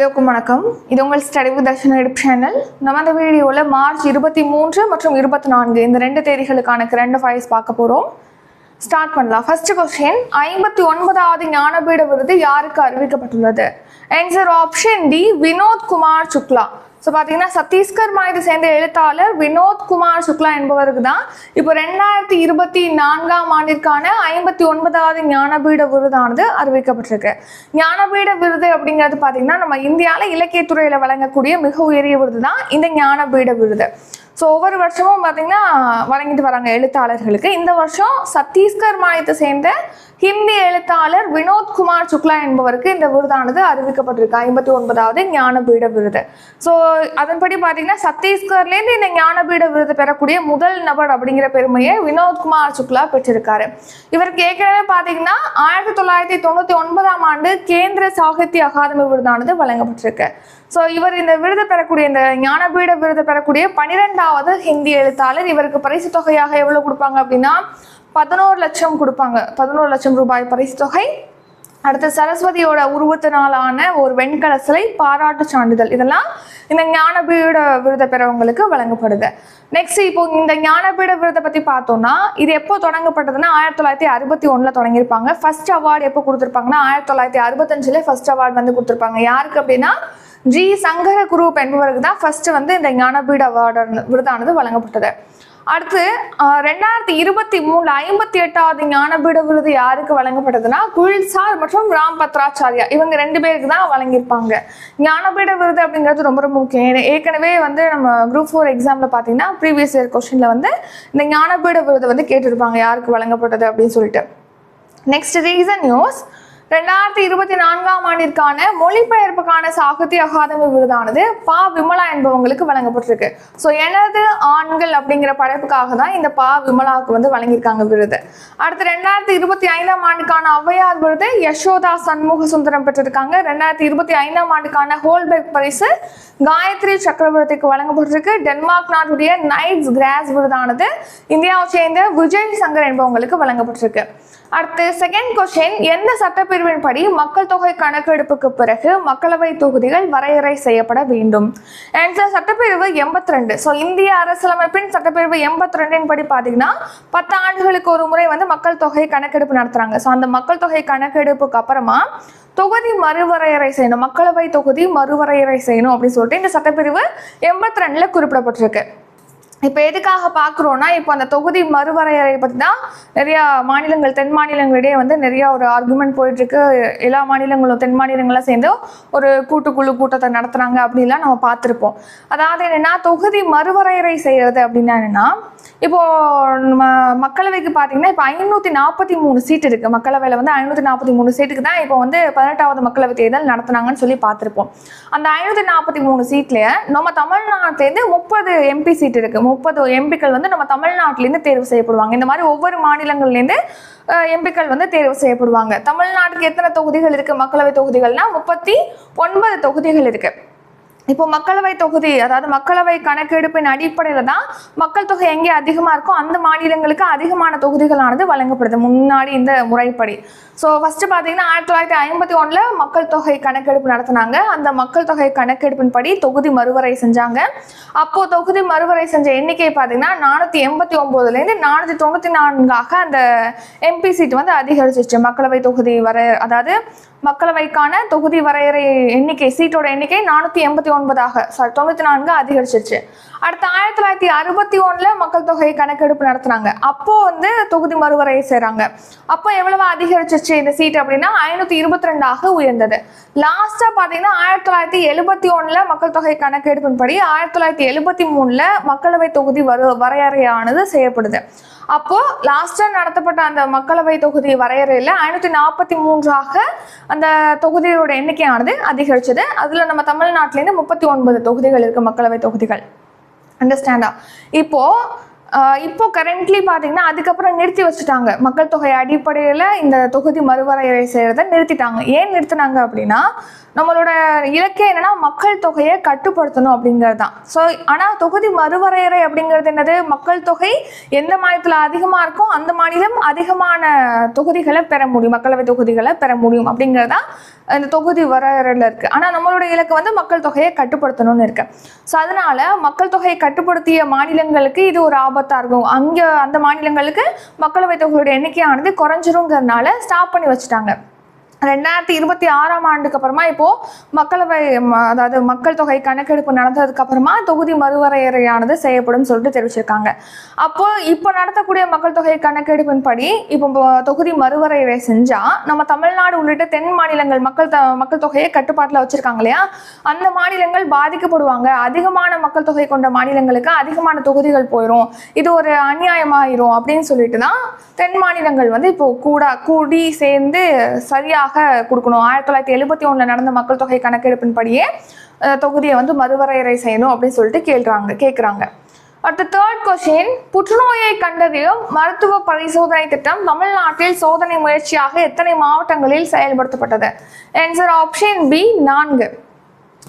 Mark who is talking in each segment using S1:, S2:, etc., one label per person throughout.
S1: எல்லோருக்கும் வணக்கம். இது உங்கள் study with Darshan edu channel. நம்ம அந்த வீடியோவில் மார்ச் இருபத்தி மூன்று மற்றும் இருபத்தி நான்கு இந்த ரெண்டு தேதிகளுக்கான கரண்ட் அஃபேர்ஸ் பார்க்க போகிறோம் ஸ்டார்ட் பண்ணலாம். ஃபர்ஸ்ட் கொஸ்டின் ஐம்பத்தி ஒன்பதாவது ஞானபீட விருது யாருக்கு அறிவிக்கப்பட்டுள்ளது? Answer option D Vinod Kumar Shukla. So பார்த்தீங்கன்னா சத்தீஸ்கர் மாநிலத்தை சேர்ந்த எழுத்தாளர் வினோத் குமார் சுக்லா என்பவருக்கு தான் இப்போ ரெண்டாயிரத்தி இருபத்தி நான்காம் ஆண்டிற்கான ஐம்பத்தி ஒன்பதாவது ஞானபீட விருதானது அறிவிக்கப்பட்டிருக்கு. ஞானபீட விருது அப்படிங்கிறது பார்த்தீங்கன்னா நம்ம இந்தியாவில் இலக்கியத்துறையில் வழங்கக்கூடிய மிக உயரிய விருது தான் இந்த ஞானபீட விருது. ஸோ ஒவ்வொரு வருஷமும் பார்த்தீங்கன்னா வழங்கிட்டு வராங்க எழுத்தாளர்களுக்கு. இந்த வருஷம் சத்தீஸ்கர் மாநிலத்தை சேர்ந்த ஹிந்தி எழுத்தாளர் வினோத் குமார் சுக்லா என்பவருக்கு இந்த விருதானது அறிவிக்கப்பட்டிருக்கு. ஐம்பத்தி ஒன்பதாவது ஞானபீட விருது. ஸோ அதன்படி பார்த்தீங்கன்னா சத்தீஸ்கர்லேருந்து இந்த ஞானபீட விருது பெறக்கூடிய முதல் நபர் அப்படிங்கிற பெருமையை வினோத் குமார் சுக்லா பெற்றிருக்காரு. இவருக்கு ஏற்கனவே பார்த்தீங்கன்னா ஆயிரத்தி தொள்ளாயிரத்தி தொண்ணூற்றி ஒன்பதாம் ஆண்டு கேந்திர சாகித்ய அகாதமி விருதானது வழங்கப்பட்டிருக்கு. ஸோ இவர் இந்த விருது பெறக்கூடிய இந்த ஞானபீட விருது பெறக்கூடிய பனிரெண்டாவது ஹிந்தி எழுத்தாளர். இவருக்கு பரிசு தொகையாக எவ்வளோ கொடுப்பாங்க அப்படின்னா பதினோரு லட்சம் கொடுப்பாங்க. பதினோரு லட்சம் ரூபாய் பரிசு தொகை. அடுத்து சரஸ்வதியோட உருவத்தினாலான ஒரு வெண்கல சிலை பாராட்டு சான்றிதழ். இதெல்லாம் இந்த ஞானபீட விருதை பெறவங்களுக்கு வழங்கப்படுது. நெக்ஸ்ட் இப்போ இந்த ஞானபீட விருதை பற்றி பார்த்தோம்னா இது எப்போ தொடங்கப்பட்டதுன்னா ஆயிரத்தி தொள்ளாயிரத்தி அறுபத்தி ஒன்றில் தொடங்கியிருப்பாங்க. ஃபர்ஸ்ட் அவார்டு எப்போ கொடுத்துருப்பாங்கன்னா ஆயிரத்தி தொள்ளாயிரத்தி அறுபத்தஞ்சில் ஃபர்ஸ்ட் அவார்டு வந்து கொடுத்துருப்பாங்க. யாருக்கு அப்படின்னா ஜி சங்கர குரூப் என்பவருக்கு தான் ஃபர்ஸ்ட் வந்து இந்த ஞானபீட அவார்டு விருதானது வழங்கப்பட்டது. அடுத்து ரெண்டாயிரத்தி இருபத்தி மூணுல ஐம்பத்தி எட்டாவது ஞானபீட விருது யாருக்கு வழங்கப்பட்டதுன்னா குல்சார் மற்றும் ராம் பத்ராச்சாரியா. இவங்க ரெண்டு பேருக்கு தான் வழங்கியிருப்பாங்க. ஞானபீட விருது அப்படிங்கிறது ரொம்ப ரொம்ப முக்கியம். ஏற்கனவே வந்து நம்ம குரூப் ஃபோர் எக்ஸாமில் பார்த்தீங்கன்னா ப்ரீவியஸ் இயர் கொஸ்டினில் வந்து இந்த ஞானபீட விருது வந்து கேட்டிருப்பாங்க யாருக்கு வழங்கப்பட்டது அப்படின்னு சொல்லிட்டு. நெக்ஸ்ட் ரீசன் நியூஸ் ரெண்டாயிரத்தி இருபத்தி நான்காம் ஆண்டிற்கான மொழிபெயர்ப்புக்கான சாகித்ய அகாதமி விருதானது பா. விமலா என்பவங்களுக்கு வழங்கப்பட்டிருக்கு. ஸோ எனது ஆண்கள் அப்படிங்கிற படைப்புக்காக தான் இந்த பா. விமலாவுக்கு வந்து வழங்கியிருக்காங்க விருது. அடுத்து ரெண்டாயிரத்தி இருபத்தி ஐந்தாம் ஆண்டுக்கான ஔவையார் விருது யசோதா சண்முக சுந்தரம் பெற்றிருக்காங்க. ரெண்டாயிரத்தி இருபத்தி ஐந்தாம் ஆண்டுக்கான ஹோல்பெர்க் பரிசு காயத்ரி சக்கரவர்த்திக்கு வழங்கப்பட்டிருக்கு. டென்மார்க் நாட்டுடைய நைட்ஸ் கிராஸ் விருதானது. இந்தியாவை சேர்ந்த விஜய் சங்கர் என்பவங்களுக்கு வழங்கப்பட்டிருக்கு. அடுத்து செகண்ட் கொஸ்டின் எந்த சட்டப்பிரிவின் படி மக்கள் தொகை கணக்கெடுப்புக்கு பிறகு மக்களவை தொகுதிகள் வரையறை செய்யப்பட வேண்டும்? ஆன்சர் சட்டப்பிரிவு எண்பத்தி ரெண்டு ஸோ இந்திய அரசியலமைப்பின் சட்டப்பிரிவு எண்பத்தி ரெண்டின் படி பார்த்தீங்கன்னா பத்து ஆண்டுகளுக்கு ஒரு முறை வந்து மக்கள் தொகை கணக்கெடுப்பு நடத்துறாங்க. ஸோ அந்த மக்கள் தொகை கணக்கெடுப்புக்கு அப்புறமா தொகுதி மறுவரையறை செய்யணும். மக்களவை தொகுதி மறுவரையறை செய்யணும் அப்படின்னு சொல்லிட்டு இந்த சட்டப்பிரிவு எண்பத்தி ரெண்டுல குறிப்பிடப்பட்டிருக்கு. இப்போ எதுக்காக பார்க்குறோன்னா இப்போ அந்த தொகுதி மறுவரையறை பற்றி தான் நிறையா மாநிலங்கள் தென் மாநிலங்களிடையே வந்து நிறையா ஒரு ஆர்குமெண்ட் போயிட்டுருக்கு. எல்லா மாநிலங்களும் தென் மாநிலங்களும் சேர்ந்து ஒரு கூட்டுக்குழு கூட்டத்தை நடத்துகிறாங்க அப்படின்லாம் நம்ம பார்த்துருப்போம். அதாவது என்னென்னா தொகுதி மறுவரையறை செய்கிறது அப்படின்னா என்னென்னா இப்போ நம்ம மக்களவைக்கு பார்த்தீங்கன்னா இப்போ ஐநூற்றி நாற்பத்தி மூணு சீட் இருக்குது மக்களவையில் வந்து ஐநூற்றி நாற்பத்தி மூணு சீட்டுக்கு தான் இப்போ வந்து பதினெட்டாவது மக்களவை தேர்தல் நடத்துனாங்கன்னு சொல்லி பார்த்துருப்போம் அந்த ஐநூற்றி நாற்பத்தி மூணு சீட்லேயே நம்ம தமிழ்நாட்டிலேருந்து முப்பது எம்பி சீட் இருக்குது முப்பது எம்பிக்கள் வந்து நம்ம தமிழ்நாட்டிலேருந்து தேர்வு செய்யப்படுவாங்க. இந்த மாதிரி ஒவ்வொரு மாநிலங்கள்லேருந்து எம்பிக்கள் வந்து தேர்வு செய்யப்படுவாங்க. தமிழ்நாட்டுக்கு எத்தனை தொகுதிகள் இருக்குது மக்களவை தொகுதிகள்னால் முப்பத்தி ஒன்பது தொகுதிகள் இருக்குது இப்போ மக்களவை தொகுதி அதாவது மக்களவை கணக்கெடுப்பின் அடிப்படையில் தான் மக்கள் தொகை எங்கே அதிகமாக இருக்கோ அந்த மாநிலங்களுக்கு அதிகமான தொகுதிகளானது வழங்கப்படுது. முன்னாடி இந்த முறைப்படி. ஸோ ஃபஸ்ட்டு பார்த்தீங்கன்னா ஆயிரத்தி தொள்ளாயிரத்தி ஐம்பத்தி ஒன்றில் மக்கள் தொகை கணக்கெடுப்பு நடத்தினாங்க. அந்த மக்கள் தொகை கணக்கெடுப்பின் படி தொகுதி மறுவரை செஞ்சாங்க. அப்போது தொகுதி மறுவரை செஞ்ச எண்ணிக்கை பார்த்தீங்கன்னா நானூற்றி எண்பத்தி ஒம்போதுலேருந்து நானூற்றி தொண்ணூற்றி நான்காக அந்த எம்பி சீட் வந்து அதிகரிச்சிச்சு மக்களவை தொகுதி வர அதாவது மக்களவைக்கான தொகுதி வரையறை எண்ணிக்கை சீட்டோட எண்ணிக்கை நானூற்றி எண்பத்தி ஒன்பதாக சாரி தொண்ணூற்றி நான்கு அதிகரிச்சிருச்சு. அடுத்து ஆயிரத்தி தொள்ளாயிரத்தி அறுபத்தி ஒன்றில் மக்கள் தொகை கணக்கெடுப்பு நடத்துனாங்க. அப்போது வந்து தொகுதி மறுவரையை செய்கிறாங்க அப்போ எவ்வளவு அதிகரிச்சிருச்சு இந்த சீட் அப்படின்னா ஐநூத்தி இருபத்தி ரெண்டாக உயர்ந்தது லாஸ்டா பாத்தீங்கன்னா ஆயிரத்தி தொள்ளாயிரத்தி எழுபத்தி ஒண்ணுல மக்கள் தொகை கணக்கெடுப்பின்படி ஆயிரத்தி தொள்ளாயிரத்தி எழுபத்தி மூணுல மக்களவை தொகுதி வரு வரையறையானது செய்யப்படுது. அப்போ லாஸ்டா நடத்தப்பட்ட அந்த மக்களவை தொகுதி வரையறையில் ஐநூத்தி நாற்பத்தி மூன்றாக அந்த தொகுதியோட எண்ணிக்கையானது அதிகரிச்சது. அதில் நம்ம தமிழ்நாட்டிலேருந்து முப்பத்தி ஒன்பது தொகுதிகள் இருக்கு மக்களவை தொகுதிகள். அண்டர்ஸ்டாண்டா இப்போ இப்போ கரண்ட்லி பார்த்தீங்கன்னா அதுக்கப்புறம் நிறுத்தி வச்சுட்டாங்க. மக்கள் தொகை அடிப்படையில் இந்த தொகுதி மறுவரையறை செய்கிறத நிறுத்திட்டாங்க. ஏன் நிறுத்தினாங்க அப்படின்னா நம்மளோட இலக்கியம் என்னென்னா மக்கள் தொகையை கட்டுப்படுத்தணும் அப்படிங்கிறது தான் ஸோ ஆனால் தொகுதி மறுவரையறை அப்படிங்கிறது என்னது? மக்கள் தொகை எந்த மாநிலத்தில் அதிகமாக இருக்கோ அந்த மாநிலம் அதிகமான தொகுதிகளை பெற முடியும். மக்களவை தொகுதிகளை பெற முடியும் அப்படிங்கிறது தான் இந்த தொகுதி வரையறையில் இருக்குது ஆனால் நம்மளுடைய இலக்கு வந்து மக்கள் தொகையை கட்டுப்படுத்தணும்னு இருக்கு. ஸோ அதனால் மக்கள் தொகையை கட்டுப்படுத்திய மாநிலங்களுக்கு இது ஒரு ஆபத்தாக இருக்கும். அங்கே அந்த மாநிலங்களுக்கு மக்களவை தொகையோட எண்ணிக்கையானது குறைஞ்சிருங்கிறதுனால ஸ்டாப் பண்ணி வச்சுட்டாங்க. ரெண்டாயிரத்தி இருபத்தி ஆறாம் ஆண்டுக்கு அப்புறமா இப்போ மக்களவை ம- அதாவது மக்கள் தொகை கணக்கெடுப்பு நடந்ததுக்கு அப்புறமா தொகுதி மறுவரையறையானது செய்யப்படும் சொல்லிட்டு தெரிவிச்சிருக்காங்க. அப்போ இப்போ நடத்தக்கூடிய மக்கள் தொகை கணக்கெடுப்பின் படி இப்போ தொகுதி மறுவரையறை செஞ்சா நம்ம தமிழ்நாடு உள்ளிட்ட தென் மாநிலங்கள் மக்கள் த மக்கள் தொகையை கட்டுப்பாட்டில் வச்சிருக்காங்க இல்லையா? அந்த மாநிலங்கள் பாதிக்கப்படுவாங்க. அதிகமான மக்கள் தொகை கொண்ட மாநிலங்களுக்கு அதிகமான தொகுதிகள் போயிடும் இது ஒரு அநியாயமாயிரும் அப்படின்னு சொல்லிட்டு தான் தென் மாநிலங்கள் வந்து இப்போ கூட கூடி சேர்ந்து சரியாக கொடுக்கணும். ஆயிரத்தி தொள்ளாயிரத்தி எழுபத்தி ஒன்றில் நடந்த மக்கள் தொகை கணக்கெடுப்பின் படியே தொகுதியை வந்து மறுவரையறை செய்யணும் அப்படின்னு சொல்லிட்டு கேள்றாங்க கேட்குறாங்க அடுத்த தேர்ட் கொஸ்டின் புற்றுநோயை கண்டறியும் மருத்துவ பரிசோதனை திட்டம் தமிழ்நாட்டில் சோதனை முயற்சியாக எத்தனை மாவட்டங்களில் செயல்படுத்தப்பட்டது? ஆன்சர் ஆப்ஷன் பி நான்கு.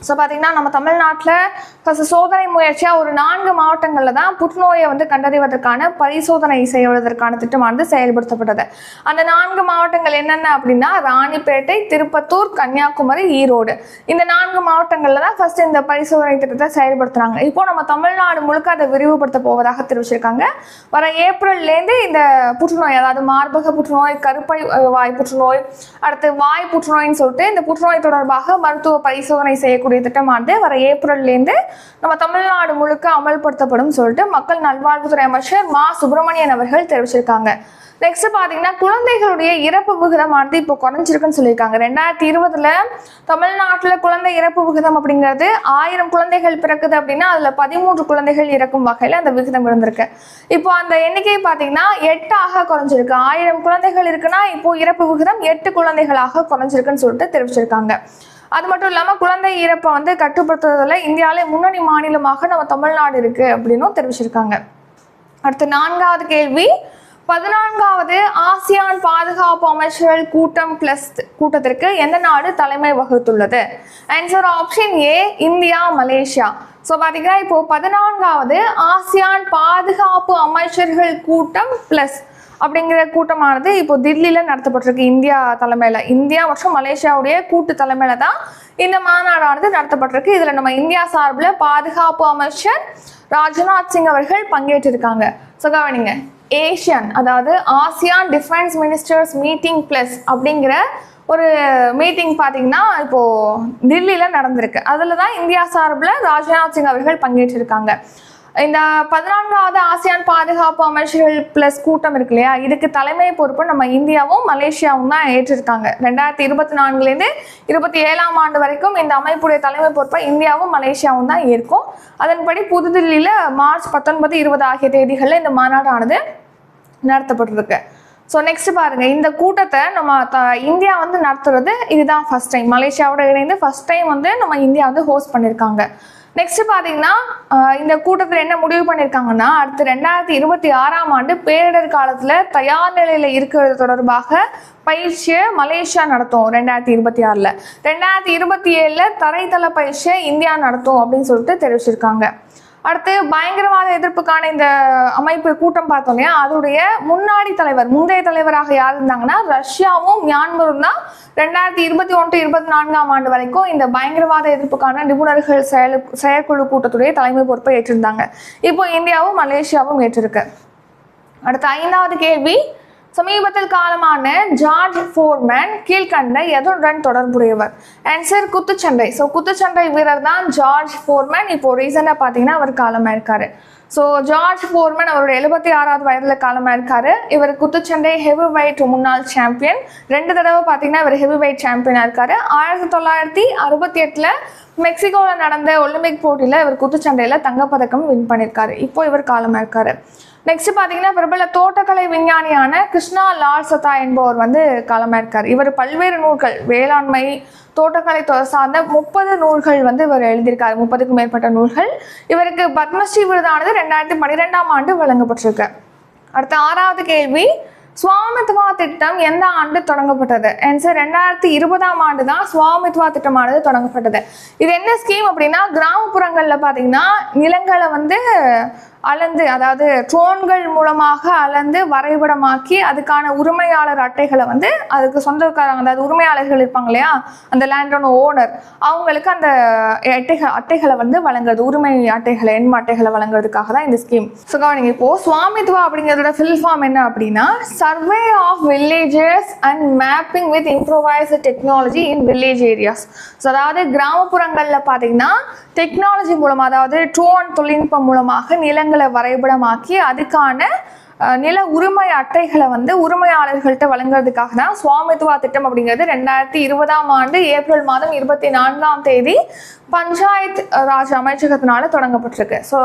S1: ஸோ பார்த்தீங்கன்னா நம்ம தமிழ்நாட்டில் ஃபஸ்ட்டு சோதனை முயற்சியாக ஒரு நான்கு மாவட்டங்களில் தான் புற்றுநோயை வந்து கண்டறிவதற்கான பரிசோதனை செய்வதற்கான திட்டமானது செயல்படுத்தப்பட்டது. அந்த நான்கு மாவட்டங்கள் என்னென்ன அப்படின்னா ராணிப்பேட்டை திருப்பத்தூர் கன்னியாகுமரி ஈரோடு. இந்த நான்கு மாவட்டங்களில் தான் ஃபர்ஸ்ட் இந்த பரிசோதனை திட்டத்தை செயல்படுத்துறாங்க. இப்போ நம்ம தமிழ்நாடு முழுக்க அதை விரிவுபடுத்த போவதாக தெரிவிச்சிருக்காங்க. வர ஏப்ரல்லேருந்து இந்த புற்றுநோய் அதாவது மார்பக புற்றுநோய் கருப்பை வாய் புற்றுநோய் அடுத்து வாய் புற்றுநோய்னு சொல்லிட்டு இந்த புற்றுநோய் தொடர்பாக மருத்துவ பரிசோதனை செய்ய செய்யக்கூடிய திட்டமானது வர ஏப்ரல்லேருந்து நம்ம தமிழ்நாடு முழுக்க அமல்படுத்தப்படும் சொல்லிட்டு மக்கள் நல்வாழ்வுத்துறை அமைச்சர் மா சுப்பிரமணியன் அவர்கள் தெரிவிச்சிருக்காங்க. நெக்ஸ்ட் பார்த்தீங்கன்னா குழந்தைகளுடைய இறப்பு விகிதமானது இப்போ குறைஞ்சிருக்குன்னு சொல்லியிருக்காங்க. ரெண்டாயிரத்தி இருபதுல தமிழ்நாட்டில் குழந்தை இறப்பு விகிதம் அப்படிங்கிறது ஆயிரம் குழந்தைகள் பிறக்குது அப்படின்னா அதில் பதிமூன்று குழந்தைகள் இறக்கும் வகையில் அந்த விகிதம் இருந்திருக்கு. இப்போ அந்த எண்ணிக்கை பார்த்தீங்கன்னா எட்டாக குறைஞ்சிருக்கு. ஆயிரம் குழந்தைகள் இருக்குன்னா இப்போ இறப்பு விகிதம் எட்டு குழந்தைகளாக குறைஞ்சிருக்குன்னு சொல்லிட்டு தெரிவிச்சிருக்காங்க. அது மட்டும் இல்லாமல் குழந்தை இறப்பை வந்து கட்டுப்படுத்துறதுல இந்தியாவிலே முன்னணி மாநிலமாக நம்ம தமிழ்நாடு இருக்கு அப்படின்னும் தெரிவிச்சிருக்காங்க. அடுத்து நான்காவது கேள்வி. பதினான்காவது ஆசியான் பாதுகாப்பு அமைச்சர்கள் கூட்டம் பிளஸ் கூட்டத்திற்கு எந்த நாடு தலைமை வகுத்துள்ளது? Answer option A India Malaysia. So பார்த்தீங்கன்னா இப்போ பதினான்காவது ஆசியான் பாதுகாப்பு அமைச்சர்கள் கூட்டம் பிளஸ் அப்படிங்கிற கூட்டமானது இப்போ தில்லியில் நடத்தப்பட்டிருக்கு. இந்தியா தலைமையில். இந்தியா மற்றும் மலேசியாவுடைய கூட்டு தலைமையில் தான் இந்த மாநாடானது நடத்தப்பட்டிருக்கு. இதில் நம்ம இந்தியா சார்பில் பாதுகாப்பு அமைச்சர் ராஜ்நாத் சிங் அவர்கள் பங்கேற்றிருக்காங்க. ஸோ கவனிங்க. ஏஷியன் அதாவது ASEAN defence ministers meeting plus அப்படிங்கிற ஒரு மீட்டிங் பார்த்தீங்கன்னா இப்போது தில்லியில் நடந்திருக்கு. அதில் தான் இந்தியா சார்பில் ராஜ்நாத் சிங் அவர்கள் பங்கேற்றிருக்காங்க. இந்த பதினான்காவது ஆசியான் பாதுகாப்பு அமைச்சர்கள் பிளஸ் கூட்டம் இருக்கு இல்லையா? இதுக்கு தலைமை பொறுப்பு நம்ம இந்தியாவும் மலேசியாவும் தான் ஏற்றிருக்காங்க. ரெண்டாயிரத்தி இருபத்தி நான்குலேருந்து இருபத்தி ஏழாம் ஆண்டு வரைக்கும் இந்த அமைப்புடைய தலைமை பொறுப்பை இந்தியாவும் மலேசியாவும் தான் ஏற்கும். அதன்படி புதுதில்லியில் மார்ச் பத்தொன்பது இருபது ஆகிய தேதிகளில் இந்த மாநாடானது நடத்தப்பட்டிருக்கு. ஸோ நெக்ஸ்ட் பாருங்க. இந்த கூட்டத்தை நம்ம த- இந்தியா வந்து நடத்துறது இதுதான் ஃபர்ஸ்ட் டைம் மலேசியாவோட இணைந்து ஃபர்ஸ்ட் டைம் வந்து நம்ம இந்தியா வந்து ஹோஸ்ட் பண்ணியிருக்காங்க நெக்ஸ்ட் பார்த்தீங்கன்னா இந்த கூட்டத்தில் என்ன முடிவு பண்ணியிருக்காங்கன்னா அடுத்து ரெண்டாயிரத்தி இருபத்தி ஆறாம் ஆண்டு பேரிடர் காலத்தில் தயார் நிலையில் இருக்கிறது தொடர்பாக பயிற்சியை மலேசியா நடத்தும் ரெண்டாயிரத்தி இருபத்தி ஆறில். ரெண்டாயிரத்தி இருபத்தி ஏழில் தரைத்தள பயிற்சியை இந்தியா நடத்தும் அப்படின்னு சொல்லிட்டு தெரிவிச்சிருக்காங்க. அடுத்து பயங்கரவாத எதிர்ப்புக்கான இந்த அமைப்பு கூட்டம் பார்த்தோம் இல்லையா? அதோடைய முன்னாடி தலைவர் முந்தைய தலைவராக யார் இருந்தாங்கன்னா ரஷ்யாவும் மியான்மரும் தான் ரெண்டாயிரத்தி இருபத்தி ஒன்று இருபத்தி நான்காம் ஆண்டு வரைக்கும் இந்த பயங்கரவாத எதிர்ப்புக்கான நிபுணர்கள் செயல் செயற்குழு கூட்டத்துடைய தலைமை பொறுப்பை ஏற்றிருந்தாங்க. இப்போ இந்தியாவும் மலேசியாவும் ஏற்றிருக்கு. அடுத்த ஐந்தாவது கேள்வி சமீபத்தில் காலமான ஜார்ஜ் ஃபோர்மேன் கீழ்கண்ட எதனுடன் தொடர்புடையவர்? ஆன்சர் குத்துச்சண்டை. ஸோ குத்துச்சண்டை வீரர் தான் ஜார்ஜ் ஃபோர்மேன். இப்போ ரீசெண்டாக பார்த்தீங்கன்னா அவர் காலமாக இருக்காரு ஸோ ஜார்ஜ் ஃபோர்மேன் அவருடைய எழுபத்தி ஆறாவது வயதில் காலமாக இருக்காரு இவர் குத்துச்சண்டை ஹெவி வெயிட் முன்னாள் சாம்பியன் ரெண்டு தடவை பார்த்தீங்கன்னா இவர் ஹெவி வெயிட் சாம்பியனாக இருக்காரு. ஆயிரத்தி தொள்ளாயிரத்தி அறுபத்தி எட்டில் மெக்சிகோவில் நடந்த ஒலிம்பிக் போட்டியில் இவர் குத்துச்சண்டையில் தங்கப்பதக்கம் வின் பண்ணியிருக்காரு. இப்போ இவர் காலமாக இருக்காரு நெக்ஸ்ட் பார்த்தீங்கன்னா பிரபல தோட்டக்கலை விஞ்ஞானியான கிருஷ்ணா லால் சத்தா என்பவர் வந்து காலமாக இருக்கார் இவர் பல்வேறு நூல்கள் வேளாண்மை தோட்டக்கலை சார்ந்த முப்பது நூல்கள் வந்து இவர் எழுதியிருக்காரு. முப்பதுக்கும் மேற்பட்ட நூல்கள். இவருக்கு பத்மஸ்ரீ விருதானது ரெண்டாயிரத்தி பன்னிரெண்டாம் ஆண்டு வழங்கப்பட்டிருக்கு அடுத்த ஆறாவது கேள்வி சுவாமித்வா திட்டம் எந்த ஆண்டு தொடங்கப்பட்டது? ஆன்சர் ரெண்டாயிரத்தி இருபதாம் ஆண்டு தான் சுவாமித்வா திட்டமானது தொடங்கப்பட்டது. இது என்ன ஸ்கீம் அப்படின்னா கிராமப்புறங்களில் பார்த்தீங்கன்னா நிலங்களை வந்து அளந்து அதாவது ட்ரோன்கள் மூலமாக அளந்து வரைபடமாக்கி அதுக்கான உரிமையாளர் அட்டைகளை வந்து அதுக்கு சொந்தக்காரங்க அதாவது உரிமையாளர்கள் இருப்பாங்க இல்லையா? அந்த லேண்டோட ஓனர் அவங்களுக்கு அந்த அட்டைகள் அட்டைகளை வந்து வழங்குறது உரிமை அட்டைகளை எண்ம அட்டைகளை வழங்குறதுக்காக தான் இந்த ஸ்கீம் ஸோ கவனிங்க இப்போ சுவாமித்வா அப்படிங்கிறதோட ஃபில் ஃபார்ம் என்ன அப்படின்னா survey of villages and mapping with improvised technology in village areas so அதாவது கிராமப்புறங்களில் பார்த்தீங்கன்னா டெக்னாலஜி மூலமாக அதாவது ட்ரோன் தொழில்நுட்பம் மூலமாக நிலங்களை வரைபடமாக்கி அதுக்கான நில உரிமை அட்டைகளை வந்து உரிமையாளர்கள்ட்ட வழங்குறதுக்காக தான் சுவாமித்வா திட்டம் அப்படிங்கிறது ரெண்டாயிரத்தி இருபதாம் ஆண்டு ஏப்ரல் மாதம் இருபத்தி நான்காம் தேதி பஞ்சாயத் ராஜ் அமைச்சகத்தினால தொடங்கப்பட்டிருக்கு. ஸோ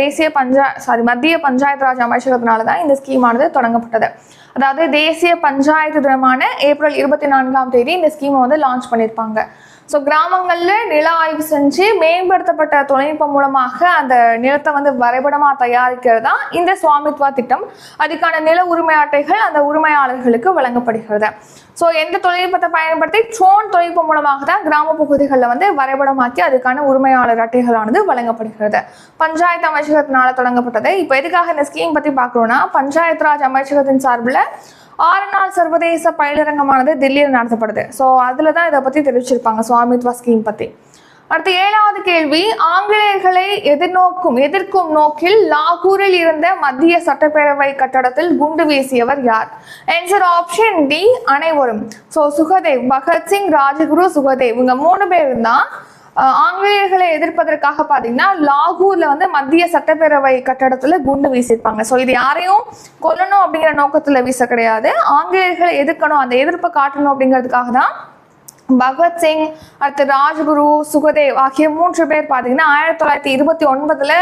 S1: தேசிய பஞ்சா சாரி மத்திய பஞ்சாயத்து ராஜ் அமைச்சகத்தினால தான் இந்த ஸ்கீமானது தொடங்கப்பட்டது. அதாவது தேசிய பஞ்சாயத்து தினமான ஏப்ரல் இருபத்தி நான்காம் தேதி இந்த ஸ்கீமை வந்து லான்ச் பண்ணியிருப்பாங்க ஸோ கிராமங்களில் நில ஆய்வு செஞ்சு மேம்படுத்தப்பட்ட தொழில்நுட்பம் மூலமாக அந்த நிலத்தை வந்து வரைபடமாக தயாரிக்கிறது தான் இந்த சுவாமித்வா திட்டம். அதுக்கான நில உரிமை அட்டைகள் அந்த உரிமையாளர்களுக்கு வழங்கப்படுகிறது. ஸோ எந்த தொழில்நுட்பத்தை பயன்படுத்தி? ட்ரோன் தொழில்நுட்பம் மூலமாக தான் கிராம பகுதிகளில் வந்து வரைபடமாக்கி அதுக்கான உரிமையாளர் அட்டைகளானது வழங்கப்படுகிறது. பஞ்சாயத்து அமைச்சகத்தினால தொடங்கப்பட்டது. இப்போ எதுக்காக இந்த ஸ்கீம் பற்றி பார்க்குறோன்னா பஞ்சாயத்து ராஜ் அமைச்சகத்தின் சார்பில் ஆறு நாள் சர்வதேச பயிலரங்கமானது தில்லியில் நடத்தப்படுது. ஸோ அதில் தான் இதை பற்றி தெரிவிச்சிருப்பாங்க சுவாமித்வா ஸ்கீம் பற்றி அடுத்து ஏழாவது கேள்வி ஆங்கிலேயர்களை எதிர்நோக்கும் எதிர்க்கும் நோக்கில் லாகூரில் இருந்த மத்திய சட்டப்பேரவை கட்டடத்தில் குண்டு வீசியவர் யார்? ஆன்சர் ஆப்ஷன் டி அனைவரும். ஸோ சுகதேவ் பகத்சிங் ராஜகுரு சுகதேவ் இவங்க மூணு பேர் தான் ஆங்கிலேயர்களை எதிர்ப்பதற்காக பார்த்தீங்கன்னா லாகூர்ல வந்து மத்திய சட்டப்பேரவை கட்டடத்துல குண்டு வீசியிருப்பாங்க. ஸோ இது யாரையும் கொல்லணும் அப்படிங்கிற நோக்கத்துல வீச கிடையாது. ஆங்கிலேயர்களை எதிர்க்கணும் அந்த எதிர்ப்பை காட்டணும் அப்படிங்கிறதுக்காக தான் பகத்சிங் அடுத்து ராஜ்குரு சுகதேவ் ஆகிய மூன்று பேர் பார்த்தீங்கன்னா ஆயிரத்தி தொள்ளாயிரத்தி இருபத்தி ஒன்பதுல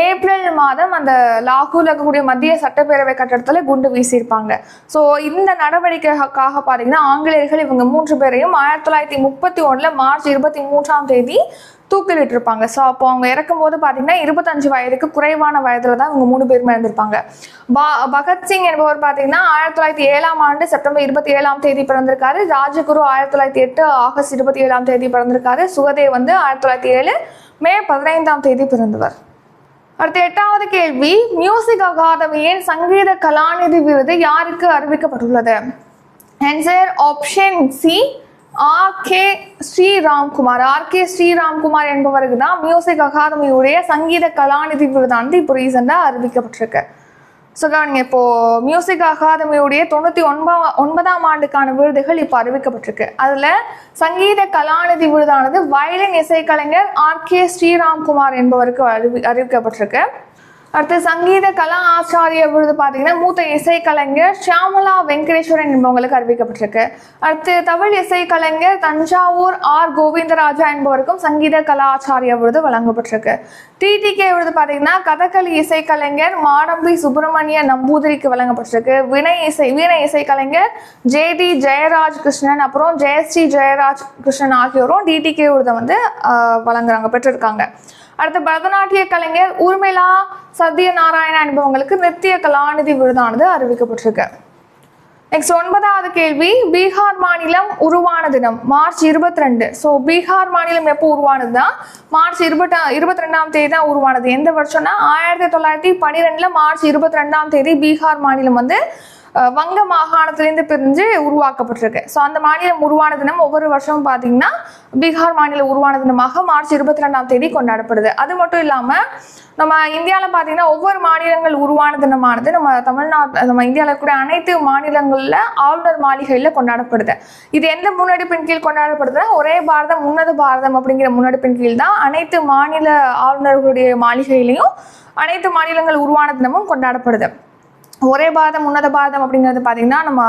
S1: ஏப்ரல் மாதம் அந்த லாகூர்ல இருக்கக்கூடிய மத்திய சட்டப்பேரவை கட்டடத்துல குண்டு வீசியிருப்பாங்க. ஸோ இந்த நடவடிக்கைக்காக பார்த்தீங்கன்னா ஆங்கிலேயர்கள் இவங்க மூன்று பேரையும் ஆயிரத்தி தொள்ளாயிரத்தி முப்பத்தி ஒன்றில் மார்ச் இருபத்தி மூன்றாம் தேதி தூக்கிலிட்டிருப்பாங்க. ஸோ அப்போ அவங்க இறக்கும்போது பார்த்தீங்கன்னா இருபத்தஞ்சு வயதுக்கு குறைவான வயதில் தான் இவங்க மூணு பேருமே இருந்திருப்பாங்க. பா பகத்சிங் என்பவர் பார்த்தீங்கன்னா ஆயிரத்தி தொள்ளாயிரத்தி ஏழாம் ஆண்டு செப்டம்பர் இருபத்தி ஏழாம் தேதி பிறந்திருக்காரு. ராஜகுரு ஆயிரத்தி தொள்ளாயிரத்தி எட்டு ஆகஸ்ட் இருபத்தி ஏழாம் தேதி பிறந்திருக்காரு. சுகதேவ் வந்து ஆயிரத்தி தொள்ளாயிரத்தி ஏழு மே பதினைந்தாம் தேதி பிறந்தவர். அடுத்த எட்டாவது கேள்வி மியூசிக் அகாதமியின் சங்கீத கலாநிதி விருது யாருக்கு அறிவிக்கப்பட்டுள்ளது? Answer option C R K Sreeramkumar. R K Sreeramkumar என்பவருக்கு தான் மியூசிக் அகாதமியுடைய சங்கீத கலாநிதி விருதானது இப்போ ரீசெண்டாக அறிவிக்கப்பட்டிருக்கு. ஸோ கவனிங்க இப்போ மியூசிக் அகாதமியுடைய தொண்ணூற்றி ஒன்பா ஒன்பதாம் ஆண்டுக்கான விருதுகள் இப்போ அறிவிக்கப்பட்டிருக்கு. அதில் சங்கீத கலாநிதி விருதானது வயலின் இசைக்கலைஞர் ஆர் கே ஸ்ரீராம்குமார் என்பவருக்கு அறிவி அறிவிக்கப்பட்டிருக்கு. அடுத்து சங்கீத கலா ஆச்சாரிய விருது பார்த்தீங்கன்னா மூத்த இசைக்கலைஞர் ஷியாமலா வெங்கடேஸ்வரன் என்பவங்களுக்கு அறிவிக்கப்பட்டிருக்கு. அடுத்து தமிழ் இசைக்கலைஞர் தஞ்சாவூர் ஆர் கோவிந்தராஜா என்பவருக்கும் சங்கீத கலா ஆச்சாரிய விருது வழங்கப்பட்டிருக்கு. டிடிகே விருது பார்த்தீங்கன்னா கதகளி இசைக்கலைஞர் மாடம்பி சுப்பிரமணிய நம்பூதிரிக்கு வழங்கப்பட்டிருக்கு. வினை இசை வீணை இசைக்கலைஞர் ஜேடி ஜெயராஜ் கிருஷ்ணன் அப்புறம் ஜெயஸ்ரீ ஜெயராஜ் கிருஷ்ணன் ஆகியோரும் டிடிகே விருதை வந்து வழங்குறாங்க பெற்றிருக்காங்க. அடுத்து பரதநாட்டிய கலைஞர் ஊர்மிளா சத்யநாராயணா என்பவங்களுக்கு நித்திய கலாநிதி விருதானது அறிவிக்கப்பட்டிருக்கு. நெக்ஸ்ட் ஒன்பதாவது கேள்வி. பீகார் மாநிலம் உருவான தினம் மார்ச் இருபத்தி ரெண்டு ஸோ பீகார் மாநிலம் எப்போ உருவானதுன்னா மார்ச் இருபத்தா இருபத்தி ரெண்டாம் தேதி தான் உருவானது. எந்த வருஷம்னா ஆயிரத்தி தொள்ளாயிரத்தி பன்னிரெண்டில் மார்ச் இருபத்தி ரெண்டாம் தேதி பீகார் மாநிலம் வந்து வங்க மாகாணத்திலேருந்து பிரிஞ்சு உருவாக்கப்பட்டிருக்கு. ஸோ அந்த மாநிலம் உருவான தினம் ஒவ்வொரு வருஷமும் பார்த்தீங்கன்னா பீகார் மாநிலம் உருவான தினமாக மார்ச் இருபத்தி ரெண்டாம் தேதி கொண்டாடப்படுது. அது மட்டும் இல்லாமல் நம்ம இந்தியாவில் பார்த்தீங்கன்னா ஒவ்வொரு மாநிலங்கள் உருவான தினமானது நம்ம தமிழ்நாட்டு நம்ம இந்தியாவில் இருக்கக்கூடிய அனைத்து மாநிலங்களில் ஆளுநர் மாளிகையில் கொண்டாடப்படுது. இது எந்த முன்னெடுப்பின் கீழ் கொண்டாடப்படுதுன்னா ஒரே பாரதம் உன்னத பாரதம் அப்படிங்கிற முன்னெடுப்பின் கீழ் தான் அனைத்து மாநில ஆளுநர்களுடைய மாளிகையிலையும் அனைத்து மாநிலங்கள் உருவான தினமும் கொண்டாடப்படுது. ஒரே பாரதம் உன்னத பாரதம் அப்படிங்கிறது பார்த்தீங்கன்னா நம்ம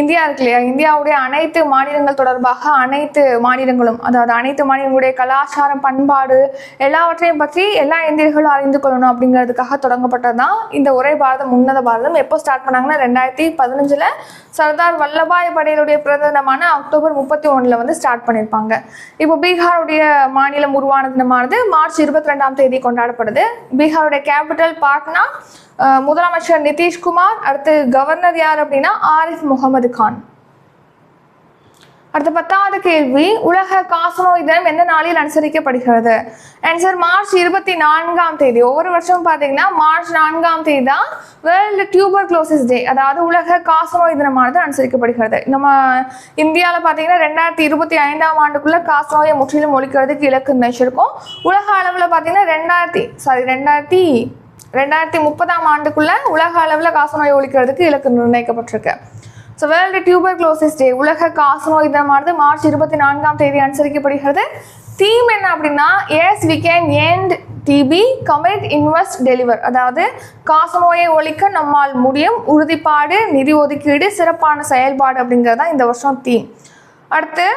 S1: இந்தியா இருக்கு இல்லையா? இந்தியாவுடைய அனைத்து மாநிலங்கள் தொடர்பாக அனைத்து மாநிலங்களும் அதாவது அனைத்து மாநிலங்களுடைய கலாச்சாரம் பண்பாடு எல்லாவற்றையும் பற்றி எல்லா இந்தியர்களும் அறிந்து கொள்ளணும் அப்படிங்கிறதுக்காக தொடங்கப்பட்டது தான் இந்த ஒரே பாரதம் உன்னத பாரதம். எப்போ ஸ்டார்ட் பண்ணாங்கன்னா ரெண்டாயிரத்தி பதினஞ்சில் சர்தார் வல்லபாய் படேலுடைய பிறந்த தினமான அக்டோபர் முப்பத்தி ஒன்றில் வந்து ஸ்டார்ட் பண்ணியிருப்பாங்க. இப்போ பீகாருடைய மாநிலம் உருவான தினமானது மார்ச் இருபத்தி ரெண்டாம் தேதி கொண்டாடப்படுது. பீகாருடைய கேபிட்டல் பாட்னா முதலமைச்சர் நிதிஷ்குமார் அடுத்து கவர்னர் யார் அப்படின்னா ஆரிஃப் முகமது கான். அடுத்த பத்தாவது கேள்வி உலக காசநோய் தினம் எந்த நாளில் அனுசரிக்கப்படுகிறது? ஆன்சர் மார்ச் இருபத்தி நான்காம் தேதி. ஒவ்வொரு வருஷமும் பார்த்தீங்கன்னா மார்ச் நான்காம் தேதி தான் வேர்ல்டு டியூபர் க்ளோசிஸ் டே அதாவது உலக காசநோய் தினமானது அனுசரிக்கப்படுகிறது. நம்ம இந்தியாவில் பார்த்தீங்கன்னா ரெண்டாயிரத்தி இருபத்தி ஐந்தாம் ஆண்டுக்குள்ள காசநோயை முற்றிலும் ஒழிக்கிறதுக்கு இலக்கு நினைச்சிருக்கோம் உலக அளவில் பார்த்தீங்கன்னா ரெண்டாயிரத்தி சாரி ரெண்டாயிரத்தி ரெண்டாயிரத்தி முப்பதாம் ஆண்டுக்குள்ளே உலக அளவில் காசநோயை ஒழிக்கிறதுக்கு இலக்கு நிர்ணயிக்கப்பட்டிருக்கு. So world tuberculosis day உலக காசநோய் தினமானது மார்ச் இருபத்தி நான்காம் தேதி அனுசரிக்கப்படுகிறது. தீம் என்ன அப்படின்னா yes we can end TB commit invest deliver அதாவது காசநோயை ஒழிக்க நம்மால் முடியும் உறுதிப்பாடு நிதி ஒதுக்கீடு சிறப்பான செயல்பாடு அப்படிங்கிறது தான் இந்த வருஷம் தீம் அடுத்து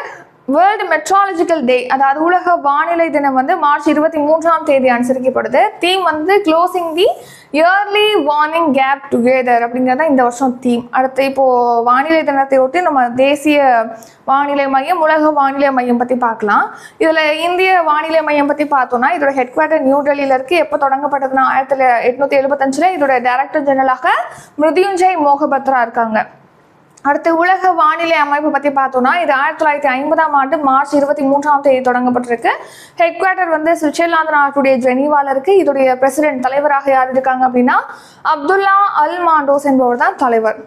S1: வேர்ல்டு மெட்ராலஜிக்கல் டே அதாவது உலக வானிலை தினம் வந்து மார்ச் இருபத்தி மூன்றாம் தேதி அனுசரிக்கப்படுது. தீம் வந்து closing the early warning gap together அப்படிங்கிறது தான் இந்த வருஷம் தீம் அடுத்து இப்போது வானிலை தினத்தை ஒட்டி நம்ம தேசிய வானிலை மையம் உலக வானிலை மையம் பற்றி பார்க்கலாம். இதில் இந்திய வானிலை மையம் பற்றி பார்த்தோம்னா இதோட ஹெட் குவார்ட்டர் நியூ டெல்லியில் இருக்குது எப்போ தொடங்கப்பட்டதுன்னா ஆயிரத்தி எட்நூற்றி எழுபத்தஞ்சில் இதோட டைரக்டர் ஜெனரலாக மிருத்யுஞ்சய் மோகபத்ரா இருக்காங்க. அடுத்து உலக வானிலை அமைப்பு பற்றி பார்த்தோம்னா இது ஆயிரத்தி தொள்ளாயிரத்தி ஐம்பதாம் ஆண்டு மார்ச் இருபத்தி மூன்றாம் தேதி தொடங்கப்பட்டிருக்கு. ஹெட் வந்து சுவிட்சர்லாந்து நாட்டுடைய ஜெனீவால இருக்கு. இதோடைய பிரசிடென்ட் தலைவராக யார் இருக்காங்க அப்படின்னா அப்துல்லா அல் மாண்டோஸ் என்பவர் தான் தலைவர்.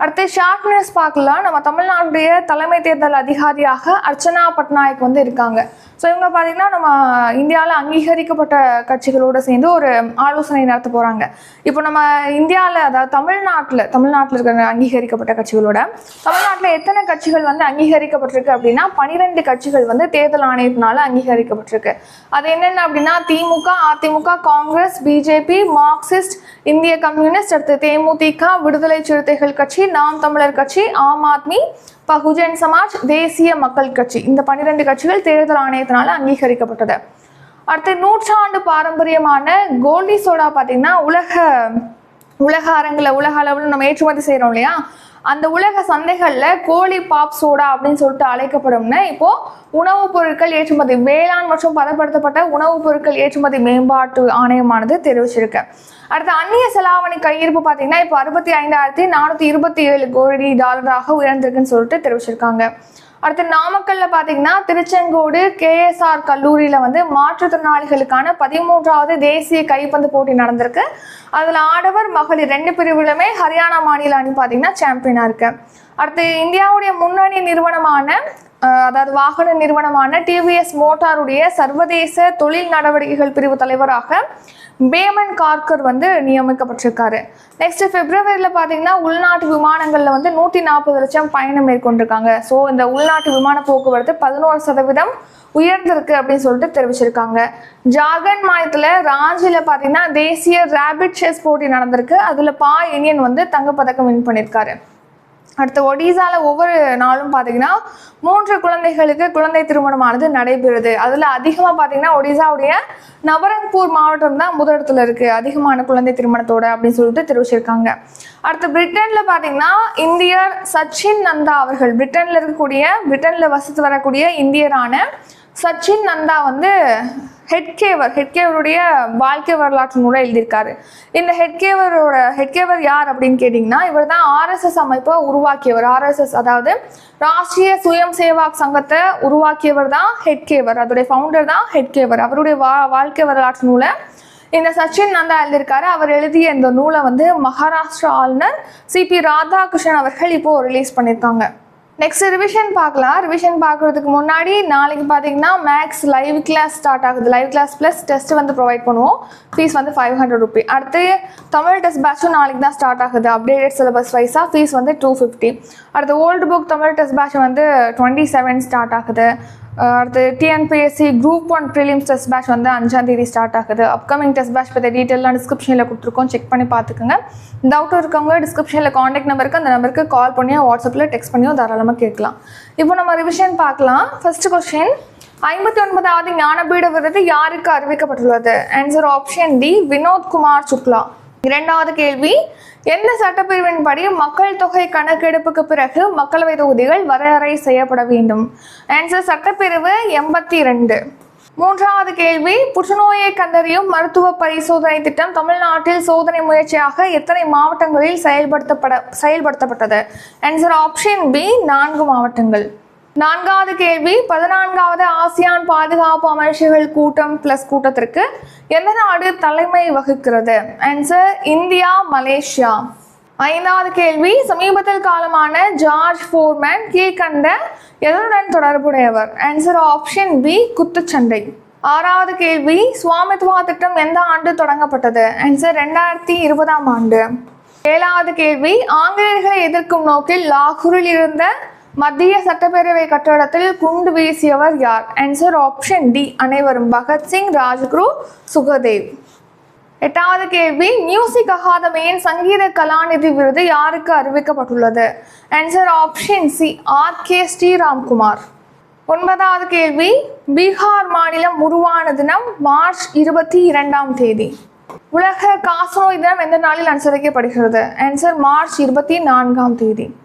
S1: அடுத்து ஷார்ட் நியூஸ் பார்க்கலாம். நம்ம தமிழ்நாட்டுடைய தலைமை தேர்தல் அதிகாரியாக அர்ச்சனா பட்நாயக் வந்து இருக்காங்க. ஸோ இவங்க பார்த்தீங்கன்னா நம்ம இந்தியாவில் அங்கீகரிக்கப்பட்ட கட்சிகளோடு சேர்ந்து ஒரு ஆலோசனை நடத்த போகிறாங்க இப்போ நம்ம இந்தியாவில் அதாவது தமிழ்நாட்டில் தமிழ்நாட்டில் இருக்கிற அங்கீகரிக்கப்பட்ட கட்சிகளோட தமிழ்நாட்டில் எத்தனை கட்சிகள் வந்து அங்கீகரிக்கப்பட்டிருக்கு அப்படின்னா பனிரெண்டு கட்சிகள் வந்து தேர்தல் ஆணையத்தினால அங்கீகரிக்கப்பட்டிருக்கு. அது என்னென்ன அப்படின்னா திமுக அதிமுக காங்கிரஸ் பிஜேபி மார்க்சிஸ்ட் இந்திய கம்யூனிஸ்ட் அடுத்து தேமுதிக விடுதலை சிறுத்தைகள் கட்சி நாம் தமிழர் கட்சி ஆம் ஆத்மி பகுஜன் சமாஜ் தேசிய மக்கள் கட்சி. இந்த பன்னிரெண்டு கட்சிகள் தேர்தல் ஆணையத்தினால அங்கீகரிக்கப்பட்டது. அடுத்து நூற்றாண்டு பாரம்பரியமான கோல்டி சோடா பார்த்தீங்கன்னா உலக உலக அரங்கில் உலக அளவில் நம்ம ஏற்றுமதி செய்கிறோம் இல்லையா? அந்த உலக சந்தைகளில் கோழி பாப் சோடா அப்படின்னு சொல்லிட்டு அழைக்கப்படும்னு இப்போ உணவுப் பொருட்கள் ஏற்றுமதி வேளாண் மற்றும் பதப்படுத்தப்பட்ட உணவுப் பொருட்கள் ஏற்றுமதி மேம்பாட்டு ஆணையமானது தெரிவிச்சிருக்கு. அடுத்து அந்நிய செலாவணி கையிருப்பு பார்த்தீங்கன்னா இப்போ அறுபத்தி ஐந்தாயிரத்தி நானூற்றி இருபத்தி ஏழு கோடி டாலராக உயர்ந்திருக்குன்னு சொல்லிட்டு தெரிவிச்சிருக்காங்க. அடுத்து நாமக்கல்ல பார்த்தீங்கன்னா திருச்செங்கோடு கேஎஸ்ஆர் கல்லூரியில் வந்து மாற்றுத்திறனாளிகளுக்கான பதிமூன்றாவது தேசிய கைப்பந்து போட்டி நடந்திருக்கு. அதில் ஆடவர் மகளிர் ரெண்டு பிரிவுகளுமே ஹரியானா மாநில அணி பார்த்தீங்கன்னா சாம்பியனாக இருக்கு. அடுத்து இந்தியாவுடைய முன்னணி நிறுவனமான அதாவது வாகன நிறுவனமான டிவிஎஸ் மோட்டாருடைய சர்வதேச தொழில் நடவடிக்கைகள் பிரிவு தலைவராக பேமன் கார்கர் வந்து நியமிக்கப்பட்டிருக்காரு. நெக்ஸ்ட் பிப்ரவரியில் பார்த்தீங்கன்னா உள்நாட்டு விமானங்களில் வந்து நூற்றி நாற்பது லட்சம் பயணம் மேற்கொண்டிருக்காங்க. ஸோ இந்த உள்நாட்டு விமான போக்குவரத்து பதினோரு சதவீதம் உயர்ந்திருக்கு அப்படின்னு சொல்லிட்டு தெரிவிச்சிருக்காங்க. ஜார்க்கண்ட் மாநிலத்தில் ராஞ்சியில் பார்த்தீங்கன்னா தேசிய ரேபிட் செஸ் போட்டி நடந்திருக்கு. அதில் பா இனியன் வந்து தங்கப்பதக்கம் வின் பண்ணியிருக்காரு அடுத்து ஒடிசாவில் ஒவ்வொரு நாளும் பார்த்தீங்கன்னா மூன்று குழந்தைகளுக்கு குழந்தை திருமணமானது நடைபெறுது. அதில் அதிகமாக பார்த்தீங்கன்னா ஒடிசாவுடைய நவரங்பூர் மாவட்டம் தான் முதலிடத்தில் இருக்குது அதிகமான குழந்தை திருமணத்தோட அப்படின்னு சொல்லிட்டு தெரிவிச்சிருக்காங்க. அடுத்து பிரிட்டன்ல பார்த்தீங்கன்னா இந்தியர் சச்சின் நந்தா அவர்கள். பிரிட்டன்ல இருக்கக்கூடிய பிரிட்டன்ல வசித்து வரக்கூடிய இந்தியரான சச்சின் நந்தா வந்து ஹெட்கேவர் ஹெட்கேவருடைய வாழ்க்கை வரலாற்று நூலை எழுதியிருக்காரு. இந்த ஹெட்கேவரோட ஹெட்கேவர் யார் அப்படின்னு கேட்டிங்கன்னா இவர் தான் ஆர்எஸ்எஸ் அமைப்பை உருவாக்கியவர். ஆர்எஸ்எஸ் அதாவது ராஷ்டிரிய சுயம் சேவாக் சங்கத்தை உருவாக்கியவர் தான் ஹெட்கேவர். அதோடைய ஃபவுண்டர் தான் ஹெட்கேவர். அவருடைய வா வாழ்க்கை வரலாற்று நூலை இந்த சச்சின் நந்தா எழுதியிருக்காரு. அவர் எழுதிய இந்த நூலை வந்து மகாராஷ்டிரா ஆளுநர் சிபி ராதாகிருஷ்ணன் அவர்கள் இப்போ ரிலீஸ் பண்ணியிருக்காங்க. நெக்ஸ்ட் ரிவிஷன் பார்க்கலாம். ரிவிஷன் பார்க்குறதுக்கு முன்னாடி நாளைக்கு பார்த்தீங்கன்னா மேக்ஸ் லைவ் கிளாஸ் ஸ்டார்ட் ஆகுது. லைவ் கிளாஸ் ப்ளஸ் டெஸ்ட் வந்து ப்ரொவைட் பண்ணுவோம். ஃபீஸ் வந்து ஃபைவ் ஹண்ட்ரட் ருபி அடுத்து தமிழ் டெஸ்ட் பேட்சும் நாளைக்கு தான் ஸ்டார்ட் ஆகுது. அப்டேட்டட் சிலபஸ் வைஸாக ஃபீஸ் வந்து டூ ஃபிஃப்டி அடுத்து old book Tamil test batch வந்து டுவெண்ட்டி செவன் ஸ்டார்ட் ஆகுது. அடுத்து TNPSC group one prelims test batch வந்து அஞ்சாம் தேதி ஸ்டார்ட் ஆகுது. அப்கமிங் டெஸ்ட் பேட்ச் பற்றி டீட்டெயிலாம் டிஸ்கிரிப்ஷனில் கொடுத்துருக்கோம். செக் பண்ணி பார்த்துக்கோங்க. டவுட் இருக்கவங்க டிஸ்கிரிப்ஷனில் காண்டாக்ட் நம்பருக்கு அந்த நம்பருக்கு கால் பண்ணியோ வாட்ஸ்அப்பில் டெக்ஸ்ட் பண்ணியோ தாராளமாக கேட்கலாம். இப்போ நம்ம ரிவிஷன் பார்க்கலாம். ஃபர்ஸ்ட் கொஸ்டின் ஐம்பத்தி ஒன்பதாவது ஞானபீட விருது யாருக்கு அறிவிக்கப்பட்டுள்ளது? Answer option D Vinod Kumar Shukla. இரண்டாவது கேள்வி எந்த சட்டப்பிரிவின் படி மக்கள் தொகை கணக்கெடுப்புக்கு பிறகு மக்களவை தொகுதிகள் வரையறை செய்யப்பட வேண்டும்? ஆன்சர் சட்டப்பிரிவு எண்பத்தி ரெண்டு மூன்றாவது கேள்வி புற்றுநோயை கண்டறியும் மருத்துவ பரிசோதனை திட்டம் தமிழ்நாட்டில் சோதனை முயற்சியாக எத்தனை மாவட்டங்களில் செயல்படுத்தப்பட செயல்படுத்தப்பட்டது? ஆன்சர் ஆப்ஷன் பி நான்கு மாவட்டங்கள். நான்காவது கேள்வி பதினான்காவது ஆசியான் பாதுகாப்பு அமைச்சர்கள் கூட்டம் பிளஸ் கூட்டத்திற்கு எந்த நாடு தலைமை வகுக்கிறது? Answer India Malaysia. ஐந்தாவது கேள்வி சமீபத்தில் காலமான ஜார்ஜ் ஃபோர்மேன் கீழ்கண்ட எதனுடன் தொடர்புடையவர்? ஆன்சர் ஆப்ஷன் பி குத்துச்சண்டை. ஆறாவது கேள்வி சுவாமித்வா திட்டம் எந்த ஆண்டு தொடங்கப்பட்டது? ஆன்சர் ரெண்டாயிரத்தி இருபதாம் ஆண்டு. ஏழாவது கேள்வி ஆங்கிலேயர்களை எதிர்க்கும் நோக்கில் லாகூரில் இருந்த மத்திய சட்டப்பேரவை கட்டடத்தில் குண்டு வீசியவர் யார்? ஆன்சர் ஆப்ஷன் டி அனைவரும் பகத்சிங் ராஜ்குரு சுகதேவ். எட்டாவது கேள்வி மியூசிக் அகாதமியின் சங்கீத கலாநிதி விருது யாருக்கு அறிவிக்கப்பட்டுள்ளது? Answer option C R. K. Sriramkumar. ஒன்பதாவது கேள்வி பீகார் மாநிலம் உருவான தினம் மார்ச் இருபத்தி இரண்டாம் தேதி. உலக காசநோய் தினம் எந்த நாளில் அனுசரிக்கப்படுகிறது? ஆன்சர் மார்ச் இருபத்தி நான்காம் தேதி.